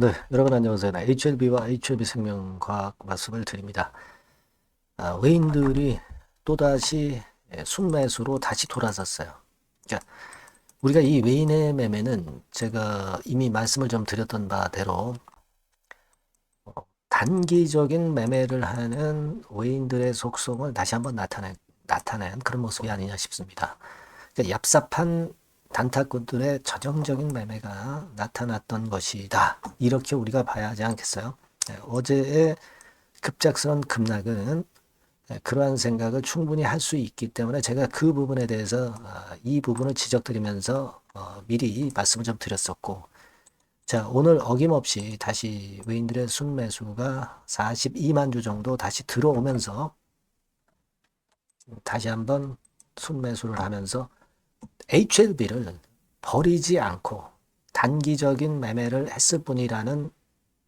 네, 여러분 안녕하세요. HLB와 HLB 생명과학 말씀을 드립니다. 아, 외인들이 또다시 예, 순매수로 다시 돌아섰어요. 그러니까 우리가 이 외인의 매매는 제가 이미 말씀을 좀 드렸던 바대로 어, 단기적인 매매를 하는 외인들의 속성을 다시 한번 나타낸, 나타낸 그런 모습이 아니냐 싶습니다. 그러니까 얍삽한 단타꾼들의 전형적인 매매가 나타났던 것이다. 이렇게 우리가 봐야 하지 않겠어요? 네, 어제의 급작스러운 급락은 네, 그러한 생각을 충분히 할 수 있기 때문에 제가 그 부분에 대해서 어, 이 부분을 지적드리면서 어, 미리 말씀을 좀 드렸었고 자 오늘 어김없이 다시 외인들의 순매수가 42만 주 정도 다시 들어오면서 다시 한번 순매수를 하면서 HLB를 버리지 않고 단기적인 매매를 했을 뿐이라는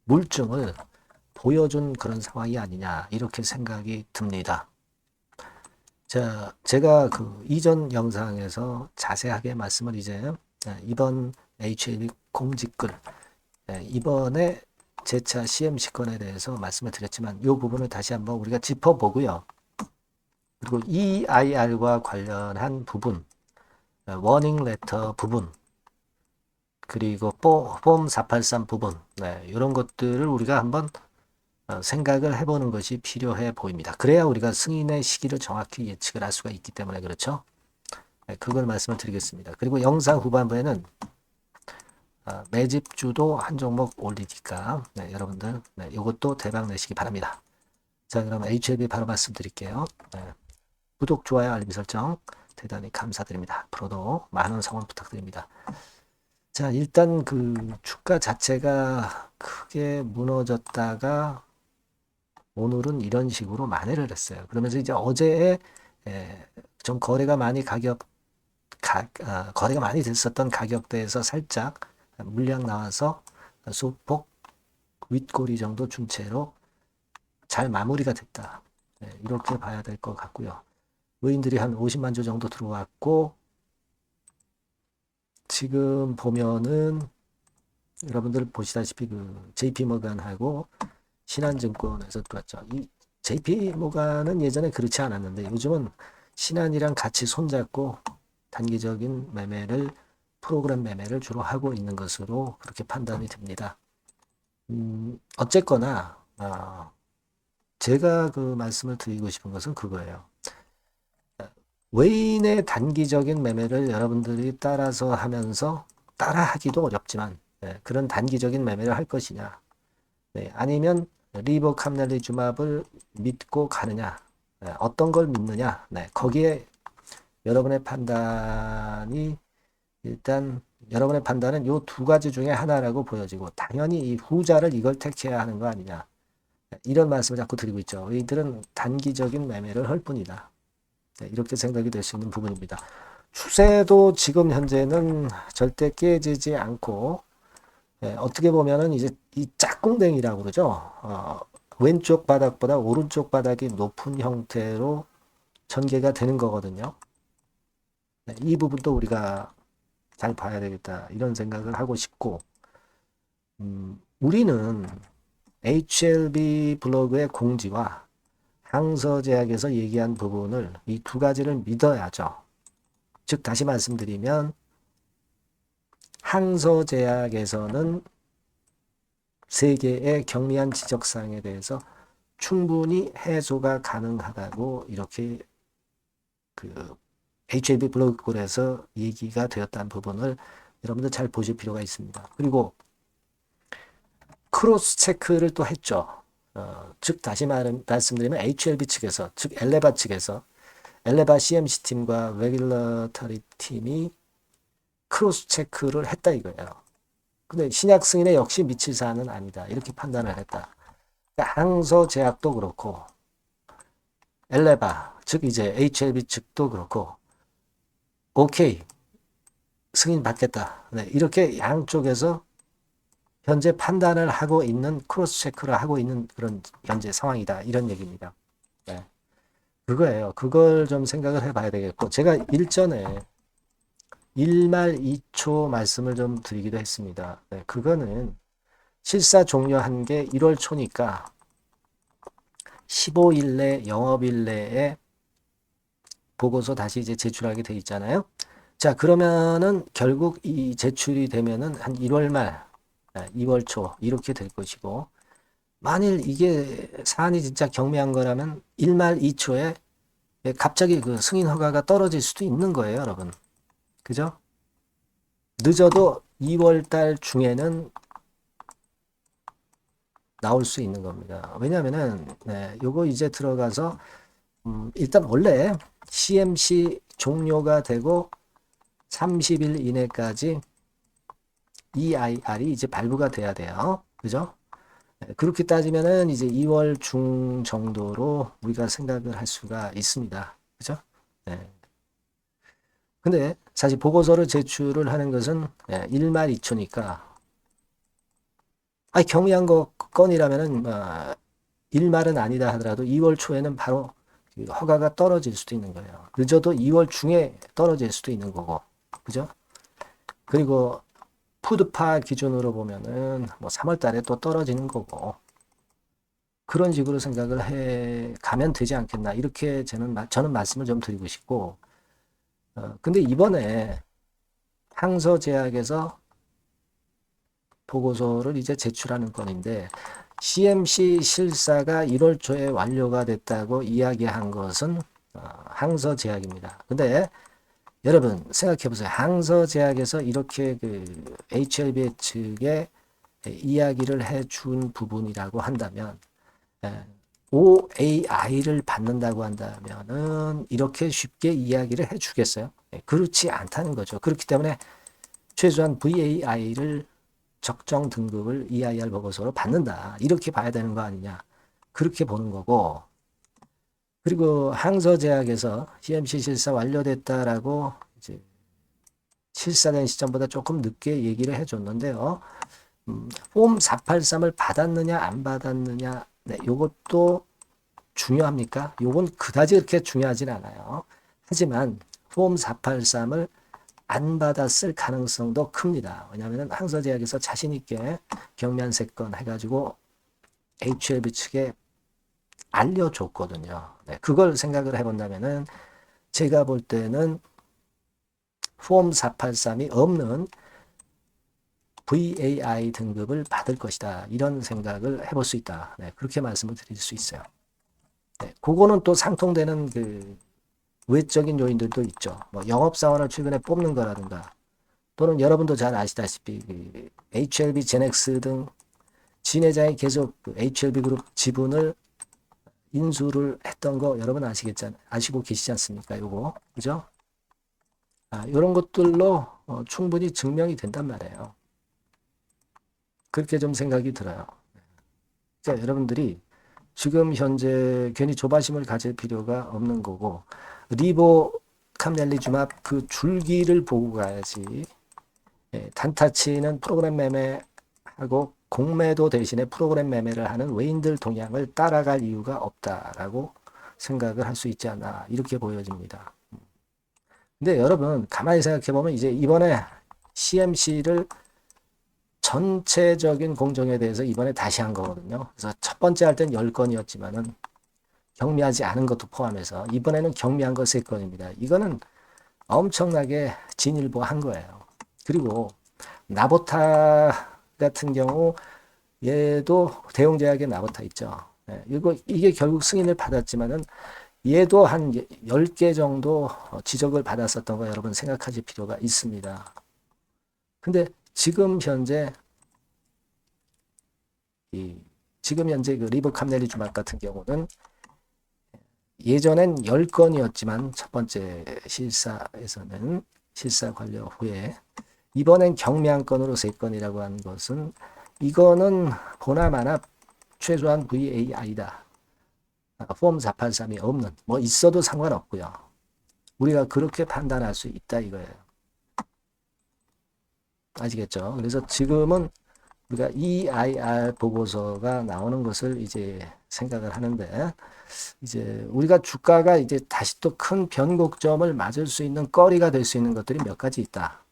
물증을 보여준 그런 상황이 아니냐 이렇게 생각이 듭니다. 자, 제가 그 이전 영상에서 자세하게 말씀을 이제 이번 HLB 공지글 이번에 제차 CMC 건에 대해서 말씀을 드렸지만 이 부분을 다시 한번 우리가 짚어보고요. 그리고 EIR과 관련한 부분 워닝 레터 부분 그리고 폼 483 부분 네, 이런 것들을 우리가 한번 어, 생각을 해보는 것이 필요해 보입니다. 그래야 우리가 승인의 시기를 정확히 예측을 할 수가 있기 때문에 그렇죠. 네, 그걸 말씀을 드리겠습니다. 그리고 영상 후반부에는 어, 매집주도 한 종목 올리니까 네, 여러분들 네, 이것도 대박 내시기 바랍니다. 자 그럼 HLB 바로 말씀드릴게요. 네, 구독, 좋아요, 알림 설정 대단히 감사드립니다. 앞으로도 많은 성원 부탁드립니다. 자, 일단 그 주가 자체가 크게 무너졌다가 오늘은 이런 식으로 만회를 했어요. 그러면서 이제 어제에 좀 거래가 많이 가격 가, 아, 거래가 많이 됐었던 가격대에서 살짝 물량 나와서 소폭 윗꼬리 정도 준 채로 잘 마무리가 됐다. 네, 이렇게 봐야 될 것 같고요. 의인들이 한 50만 주 정도 들어왔고 지금 보면은 여러분들 보시다시피 그 JP 모간하고 신한증권에서 들어왔죠. 이 JP 모간은 예전에 그렇지 않았는데 요즘은 신한이랑 같이 손잡고 단기적인 매매를 프로그램 매매를 주로 하고 있는 것으로 그렇게 판단이 됩니다. 음, 어쨌거나 어, 제가 그 말씀을 드리고 싶은 것은 그거예요. 외인의 단기적인 매매를 여러분들이 따라서 하면서 따라하기도 어렵지만 네, 그런 단기적인 매매를 할 것이냐 네, 아니면 리버 캄넬리 주맙을 믿고 가느냐 네, 어떤 걸 믿느냐 네, 거기에 여러분의 판단이 일단 여러분의 판단은 이 두 가지 중에 하나라고 보여지고 당연히 이 후자를 이걸 택해야 하는 거 아니냐 네, 이런 말씀을 자꾸 드리고 있죠. 이들은 단기적인 매매를 할 뿐이다. 네, 이렇게 생각이 될 수 있는 부분입니다. 추세도 지금 현재는 절대 깨지지 않고 예, 어떻게 보면은 이제 이 짝꿍댕이라고 그러죠. 어, 왼쪽 바닥보다 오른쪽 바닥이 높은 형태로 전개가 되는 거거든요. 네, 이 부분도 우리가 잘 봐야 되겠다 이런 생각을 하고 싶고 음, 우리는 HLB 블로그의 공지와 항서제약에서 얘기한 부분을 이 두 가지를 믿어야죠. 즉 다시 말씀드리면 항서제약에서는 세계의 경미한 지적사항에 대해서 충분히 해소가 가능하다고 이렇게 그 HAB 블로그골에서 얘기가 되었다는 부분을 여러분들 잘 보실 필요가 있습니다. 그리고 크로스 체크를 또 했죠. 어, 즉 다시 말, 말씀드리면 HLB 측에서 즉 엘레바 측에서 엘레바 CMC 팀과 레귤러터리 팀이 크로스 체크를 했다 이거예요. 근데 신약 승인에 역시 미칠 사안은 아니다. 이렇게 판단을 했다. 그러니까 항소 제약도 그렇고 엘레바 즉 이제 HLB 측도 그렇고 오케이 승인 받겠다. 네, 이렇게 양쪽에서 현재 판단을 하고 있는 크로스 체크를 하고 있는 그런 현재 상황이다. 이런 얘기입니다. 네. 그거예요. 그걸 좀 생각을 해봐야 되겠고 제가 일전에 1말 2초 말씀을 좀 드리기도 했습니다. 네, 그거는 실사 종료한 게 1월 초니까 15일 내 영업일 내에 보고서 다시 이제 제출하게 돼 있잖아요. 자, 그러면은 결국 이 제출이 되면은 한 1월 말, 2월 초 이렇게 될 것이고 만일 이게 사안이 진짜 경미한 거라면 1말 2초에 갑자기 그 승인 허가가 떨어질 수도 있는 거예요, 여러분. 그죠? 늦어도 2월 달 중에는 나올 수 있는 겁니다. 왜냐면은, 네, 요거 이제 들어가서, 음, 일단 원래 CMC 종료가 되고 30일 이내까지 EIR이 이제 발부가 돼야 돼요. 그죠? 네, 그렇게 따지면은 이제 2월 중 정도로 우리가 생각을 할 수가 있습니다. 그죠? 네. 근데 사실 보고서를 제출을 하는 것은 예, 1말 2초니까 아니 경미한 거 건이라면은 어, 1말은 아니다 하더라도 2월 초에는 바로 그 허가가 떨어질 수도 있는 거예요. 늦어도 2월 중에 떨어질 수도 있는 거고. 그죠? 그리고 푸드파 기준으로 보면은 뭐 3월 달에 또 떨어지는 거고. 그런 식으로 생각을 해 가면 되지 않겠나. 이렇게 저는, 저는 말씀을 좀 드리고 싶고. 어, 근데 이번에 항서제약에서 보고서를 이제 제출하는 건인데 CMC 실사가 1월 초에 완료가 됐다고 이야기한 것은 어, 항서제약입니다. 근데 여러분 생각해 보세요. 항서제약에서 이렇게 그 HLB 측에 이야기를 해준 부분이라고 한다면 예, OAI를 받는다고 한다면은 이렇게 쉽게 이야기를 해 주겠어요? 예, 그렇지 않다는 거죠. 그렇기 때문에 최소한 VAI를 적정 등급을 EIR 보고서로 받는다. 이렇게 봐야 되는 거 아니냐. 그렇게 보는 거고. 그리고 항서제약에서 CMC 실사 완료됐다라고 이제 실사된 시점보다 조금 늦게 얘기를 해줬는데요. 음, 폼 483을 받았느냐 안 받았느냐 네, 요것도 중요합니까? 요건 그다지 그렇게 중요하진 않아요. 하지만 폼 483을 안 받았을 가능성도 큽니다. 왜냐하면 항서제약에서 자신 있게 경미한 세건 해가지고 HLB 측에 알려줬거든요. 네, 그걸 생각을 해본다면은 제가 볼 때는 폼 483이 없는 VAI 등급을 받을 것이다. 이런 생각을 해볼 수 있다. 네, 그렇게 말씀을 드릴 수 있어요. 네, 그거는 또 상통되는 그 외적인 요인들도 있죠. 뭐 영업사원을 최근에 뽑는 거라든가 또는 여러분도 잘 아시다시피 그 HLB 제넥스 등 진회장이 계속 그 HLB 그룹 지분을 인수를 했던 거 여러분 아시겠잖아요. 아시고 계시지 않습니까? 요거. 그죠? 아, 이런 것들로 어, 충분히 증명이 된단 말이에요. 그렇게 좀 생각이 들어요. 그러니까 여러분들이 지금 현재 괜히 조바심을 가질 필요가 없는 거고 리보 캄넬리주맙 그 줄기를 보고 가야지 예, 단타치는 프로그램 매매하고 공매도 대신에 프로그램 매매를 하는 외인들 동향을 따라갈 이유가 없다라고 생각을 할 수 있지 않나 이렇게 보여집니다. 근데 여러분 가만히 생각해 보면 이제 이번에 CMC를 전체적인 공정에 대해서 이번에 다시 한 거거든요. 그래서 첫 번째 할 땐 10건이었지만은 경미하지 않은 것도 포함해서 이번에는 경미한 거 3건입니다. 이거는 엄청나게 진일보한 거예요. 그리고 나보타 같은 경우 얘도 대웅제약의 나보타 있죠. 네, 이거 이게 결국 승인을 받았지만은 얘도 한 10개 정도 지적을 받았었던 거 여러분 생각하실 필요가 있습니다. 근데 지금 현재 이 지금 현재 그 리브 캄넬리 주막 같은 경우는 예전엔 10건이었지만 첫 번째 실사에서는 실사 관련 후에 이번엔 경미한 건으로 3건이라고 한 것은 이거는 보나마나 최소한 VAI다. 폼 483이 없는 뭐 있어도 상관없고요. 우리가 그렇게 판단할 수 있다 이거예요. 아시겠죠? 그래서 지금은 우리가 EIR 보고서가 나오는 것을 이제 생각을 하는데 이제 우리가 주가가 이제 다시 또 큰 변곡점을 맞을 수 있는 거리가 될 수 있는 것들이 몇 가지 있다.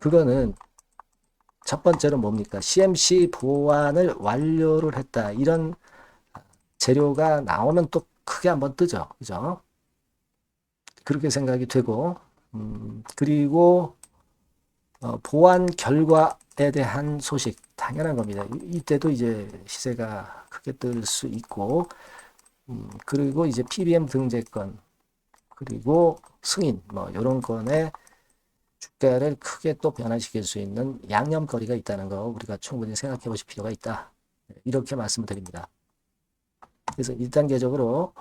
그거는 첫 번째로 뭡니까? CMC 보완을 완료를 했다. 이런 재료가 나오면 또 크게 한번 뜨죠. 그죠? 그렇게 생각이 되고, 음, 그리고 어, 보완 결과에 대한 소식 당연한 겁니다. 이- 이때도 이제 시세가 크게 뜰 수 있고, 음, 그리고 이제 PBM 등재권, 그리고 승인, 뭐, 이런 건에 주가를 크게 또 변화시킬 수 있는 양념거리가 있다는 거 우리가 충분히 생각해 보실 필요가 있다. 이렇게 말씀을 드립니다. 그래서 1단계적으로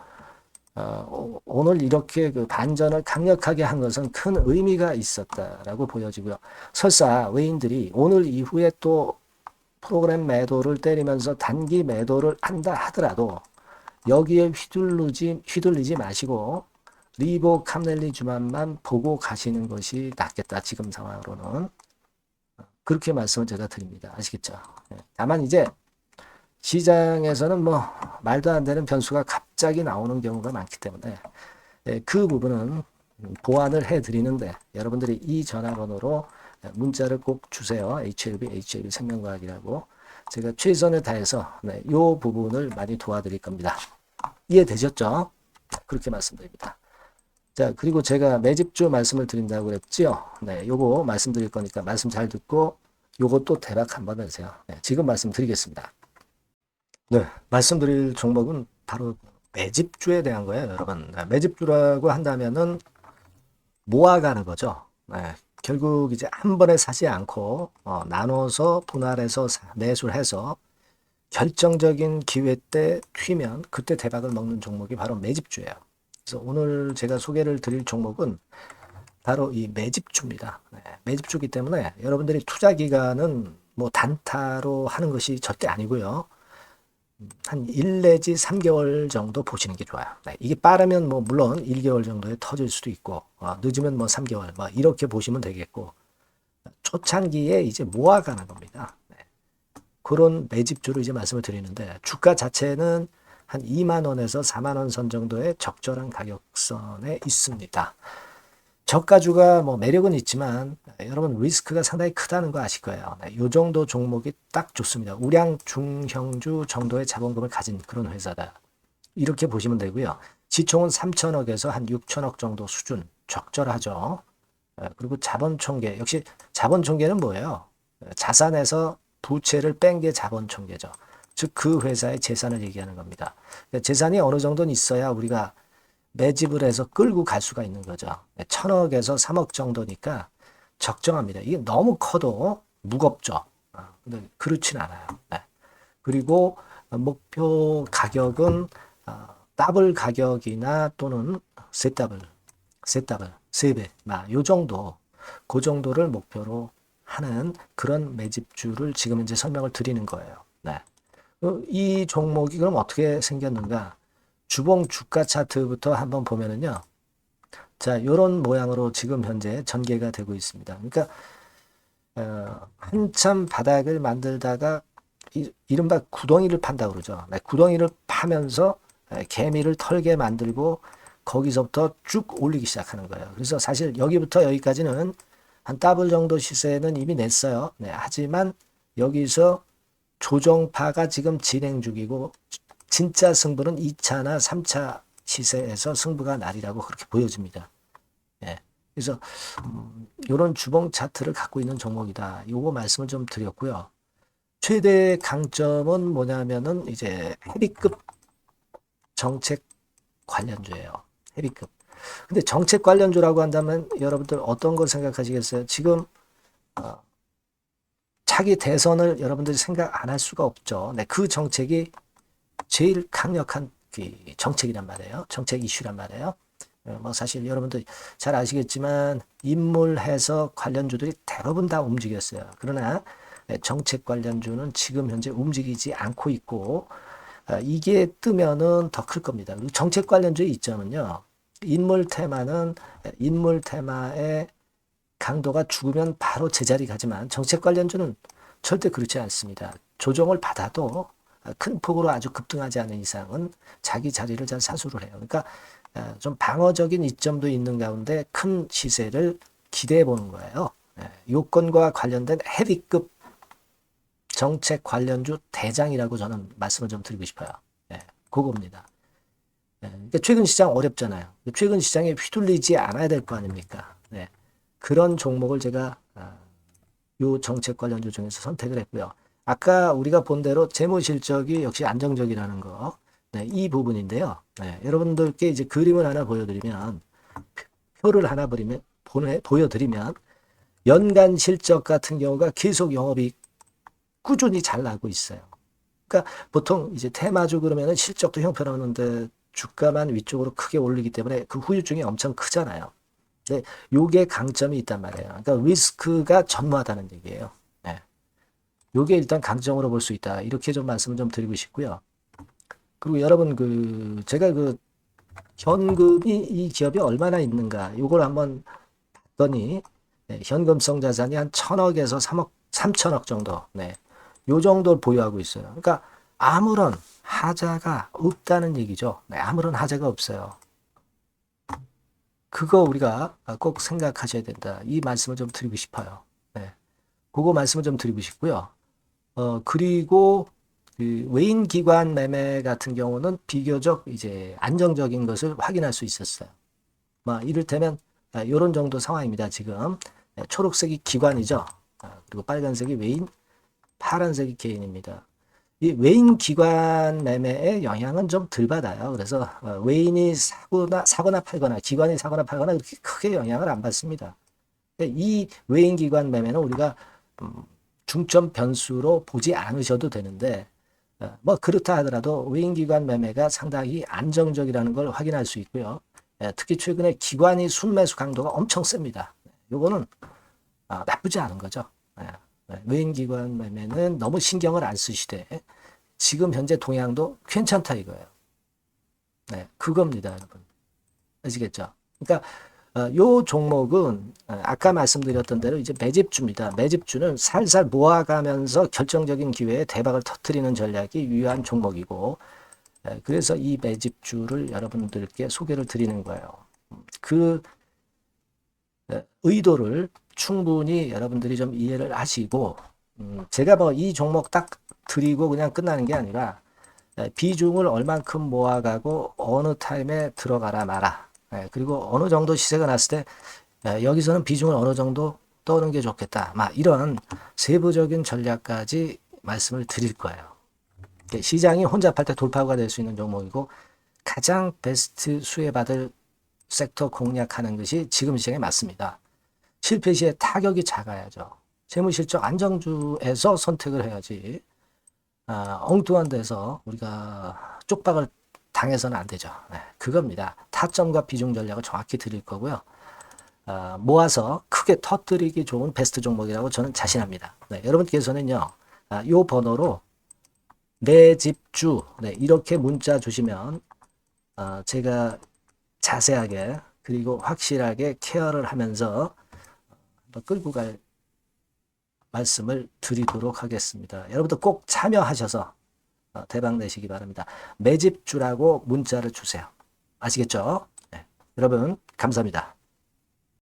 어, 오- 오늘 이렇게 그 반전을 강력하게 한 것은 큰 의미가 있었다라고 보여지고요. 설사 외인들이 오늘 이후에 또 프로그램 매도를 때리면서 단기 매도를 한다 하더라도 여기에 휘둘르지 휘둘리지 마시고 리보 캄넬리 주만만 보고 가시는 것이 낫겠다. 지금 상황으로는 그렇게 말씀을 제가 드립니다. 아시겠죠? 예. 다만 이제 시장에서는 뭐 말도 안 되는 변수가 갑자기 나오는 경우가 많기 때문에 예, 그 부분은 보완을 해 드리는데 여러분들이 이 전화번호로 문자를 꼭 주세요. HLB, HLB 생명과학이라고 제가 최선을 다해서 네, 이 부분을 많이 도와드릴 겁니다. 이해되셨죠? 그렇게 말씀드립니다. 자, 그리고 제가 매집주 말씀을 드린다고 그랬지요. 네, 요거 말씀드릴 거니까 말씀 잘 듣고 요거 또 대박 한번 해주세요. 네, 지금 말씀드리겠습니다. 네, 말씀드릴 종목은 바로 매집주에 대한 거예요, 여러분. 네, 매집주라고 한다면은 모아가는 거죠. 네, 결국 이제 한 번에 사지 않고 어, 나눠서 분할해서 사- 매수를 해서 결정적인 기회 때 튀면 그때 대박을 먹는 종목이 바로 매집주예요. 그래서 오늘 제가 소개를 드릴 종목은 바로 이 매집주입니다. 네, 매집주기 때문에 여러분들이 투자 기간은 뭐 단타로 하는 것이 절대 아니고요. 한 1 내지 3개월 정도 보시는 게 좋아요. 네, 이게 빠르면 뭐 물론 1개월 정도에 터질 수도 있고 어, 늦으면 뭐 3개월 뭐 이렇게 보시면 되겠고 초창기에 이제 모아가는 겁니다. 네. 그런 매집주로 이제 말씀을 드리는데 주가 자체는 한 2만 원에서 4만 원 선 정도의 적절한 가격선에 있습니다. 저가주가 뭐 매력은 있지만 여러분 리스크가 상당히 크다는 거 아실 거예요. 네, 이 정도 종목이 딱 좋습니다. 우량 중형주 정도의 자본금을 가진 그런 회사다. 이렇게 보시면 되고요. 지총은 3천억에서 한 6천억 정도 수준 적절하죠. 예, 그리고 자본 총계 역시 자본 총계는 뭐예요? 예, 자산에서 부채를 뺀 게 자본 총계죠. 즉 그 회사의 재산을 얘기하는 겁니다. 그러니까 재산이 어느 정도는 있어야 우리가 매집을 해서 끌고 갈 수가 있는 거죠. 네, 천억에서 3억 정도니까 적정합니다. 이게 너무 커도 무겁죠. 아, 근데 그렇진 않아요. 네. 그리고 목표 가격은 어, 더블 가격이나 또는 세 더블, 세 더블, 세 배, 요 정도, 그 정도를 목표로 하는 그런 매집주를 지금 이제 설명을 드리는 거예요. 네. 어, 이 종목이 그럼 어떻게 생겼는가? 주봉 주가 차트부터 한번 보면은요. 자, 요런 모양으로 지금 현재 전개가 되고 있습니다. 그러니까 어, 한참 바닥을 만들다가 이, 이른바 구덩이를 판다 그러죠. 네, 구덩이를 파면서 에, 개미를 털게 만들고 거기서부터 쭉 올리기 시작하는 거예요. 그래서 사실 여기부터 여기까지는 한 더블 정도 시세는 이미 냈어요. 네, 하지만 여기서 조정파가 지금 진행 중이고 진짜 승부는 2차나 3차 시세에서 승부가 날이라고 그렇게 보여집니다. 예. 그래서 음, 이런 주봉 차트를 갖고 있는 종목이다. 요거 말씀을 좀 드렸고요. 최대 강점은 뭐냐면은 이제 헤비급 정책 관련주예요. 헤비급. 근데 정책 관련주라고 한다면 여러분들 어떤 걸 생각하시겠어요? 지금 어, 차기 대선을 여러분들이 생각 안 할 수가 없죠. 네, 그 정책이 제일 강력한 그 정책이란 말이에요. 정책 이슈란 말이에요. 어, 뭐 사실 여러분들 잘 아시겠지만 인물해서 관련주들이 대부분 다 움직였어요. 그러나 네, 정책 관련주는 지금 현재 움직이지 않고 있고 아, 이게 뜨면은 더 클 겁니다. 정책 관련주의 이점은요. 인물 테마는 인물 테마의 강도가 죽으면 바로 제자리 가지만 정책 관련주는 절대 그렇지 않습니다. 조정을 받아도 큰 폭으로 아주 급등하지 않은 이상은 자기 자리를 잘 사수를 해요. 그러니까 어, 좀 방어적인 이점도 있는 가운데 큰 시세를 기대해 보는 거예요. 예, 요건과 관련된 헤비급 정책 관련주 대장이라고 저는 말씀을 좀 드리고 싶어요. 예, 그겁니다. 예, 그러니까 최근 시장 어렵잖아요. 최근 시장에 휘둘리지 않아야 될 거 아닙니까? 네. 그런 종목을 제가 아, 요 정책 관련주 중에서 선택을 했고요. 아까 우리가 본 대로 재무 실적이 역시 안정적이라는 거, 네, 이 부분인데요. 네, 여러분들께 이제 그림을 하나 보여드리면 표를 하나 보이면 보내 보여드리면 연간 실적 같은 경우가 계속 영업이 꾸준히 잘 나고 있어요. 그러니까 보통 이제 테마주 그러면은 실적도 형편없는데 주가만 위쪽으로 크게 올리기 때문에 그 후유증이 엄청 크잖아요. 네, 요게 강점이 있단 말이에요. 그러니까 리스크가 전무하다는 얘기예요. 네. 요게 일단 강점으로 볼 수 있다. 이렇게 좀 말씀을 좀 드리고 싶고요. 그리고 여러분 그 제가 그 현금이 이 기업이 얼마나 있는가 요걸 한번 봤더니 네, 현금성 자산이 한 천억에서 삼억 삼천억 정도 네. 요 정도를 보유하고 있어요. 그러니까 아무런 하자가 없다는 얘기죠. 네, 아무런 하자가 없어요. 그거 우리가 꼭 생각하셔야 된다. 이 말씀을 좀 드리고 싶어요. 네. 그거 말씀을 좀 드리고 싶고요. 어, 그리고 그 외인 기관 매매 같은 경우는 비교적 이제 안정적인 것을 확인할 수 있었어요. 뭐 이를테면 아, 이런 정도 상황입니다. 지금 네, 초록색이 기관이죠. 아, 그리고 빨간색이 외인, 파란색이 개인입니다. 이 외인 기관 매매의 영향은 좀 덜 받아요. 그래서 어, 외인이 사거나 사거나 팔거나 기관이 사거나 팔거나 그렇게 크게 영향을 안 받습니다. 이 외인 기관 매매는 우리가 음, 중점 변수로 보지 않으셔도 되는데 어, 뭐 그렇다 하더라도 외인 기관 매매가 상당히 안정적이라는 걸 확인할 수 있고요. 예, 특히 최근에 기관이 순매수 강도가 엄청 셉니다. 요거는 아, 나쁘지 않은 거죠. 예. 네, 외인 기관 매매는 너무 신경을 안 쓰시되 지금 현재 동향도 괜찮다 이거예요. 네, 그겁니다, 여러분. 아시겠죠? 그러니까 어, 요 종목은 어, 아까 말씀드렸던 대로 이제 매집주입니다. 매집주는 살살 모아가면서 결정적인 기회에 대박을 터트리는 전략이 유효한 종목이고 예, 그래서 이 매집주를 여러분들께 소개를 드리는 거예요. 그 예, 의도를 충분히 여러분들이 좀 이해를 하시고 음, 제가 뭐 이 종목 딱 드리고 그냥 끝나는 게 아니라 예, 비중을 얼만큼 모아가고 어느 타임에 들어가라 마라. 예, 그리고 어느 정도 시세가 났을 때 예, 여기서는 비중을 어느 정도 떠는 게 좋겠다. 막 이런 세부적인 전략까지 말씀을 드릴 거예요. 예, 시장이 혼잡할 때 돌파구가 될 수 있는 종목이고 가장 베스트 수혜받을 섹터 공략하는 것이 지금 시장에 맞습니다. 실패 시에 타격이 작아야죠. 재무실적 안정주에서 선택을 해야지. 아, 엉뚱한 데서 우리가 쪽박을 당해서는 안 되죠. 네, 그겁니다. 타점과 비중 전략을 정확히 드릴 거고요. 아, 모아서 크게 터뜨리기 좋은 베스트 종목이라고 저는 자신합니다. 네, 여러분께서는요, 아, 요 번호로 내 집주 네, 이렇게 문자 주시면 아, 제가 자세하게 그리고 확실하게 케어를 하면서 한번 끌고 갈 말씀을 드리도록 하겠습니다. 여러분들 꼭 참여하셔서 어, 대박 내시기 바랍니다. 매집주라고 문자를 주세요. 아시겠죠? 네. 여러분 감사합니다.